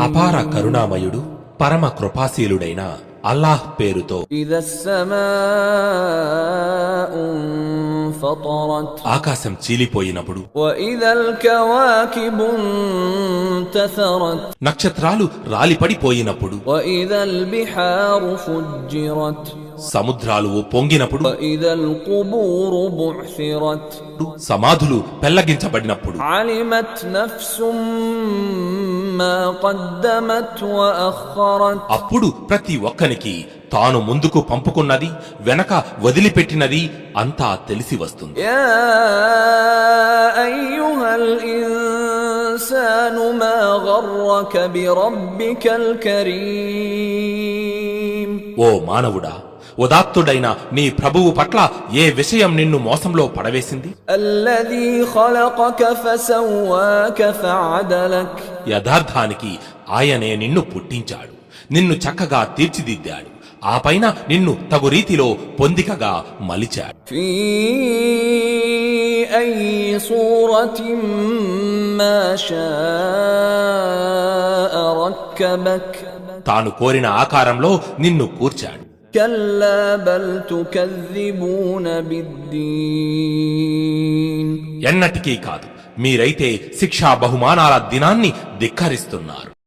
అపార కరుణామయుడు పరమ కృపాశీలుడైన అల్లాహ్ పేరుతో ఇదస్సమా انفطرت ఆకాశం చీలిపోయినప్పుడు وإذا الكواكب انتثرت నక్షత్రాలు రాలిపడిపోయినప్పుడు وإذا البحار فجرت సముద్రాలు పొంగినప్పుడు وإذا القبور بعثرت సమాధులు పెల్లగించబడినప్పుడు علمت نفس ما قدمت وأخرت అప్పుడు ప్రతి ఒక్కనికి తాను ముందుకు పంపుకున్నది వెనక వదిలిపెట్టినది అంతా తెలిసి వస్తుంది. ఓ మానవుడా ఉదాత్తుడైన నీ ప్రభువు పట్ల ఏ విషయం నిన్ను మోసంలో పడవేసింది? యథార్థానికి ఆయనే నిన్ను పుట్టించాడు నిన్ను చక్కగా తీర్చిదిద్దాడు. ఆ పైన నిన్ను తగు రీతిలో పొందికగా మలిచాడు. తాను కోరిన ఆకారంలో నిన్ను కూర్చాడు. ఎన్నటికీ కాదు మీరైతే శిక్షా బహుమానాల దినాన్ని ధిక్కరిస్తున్నారు.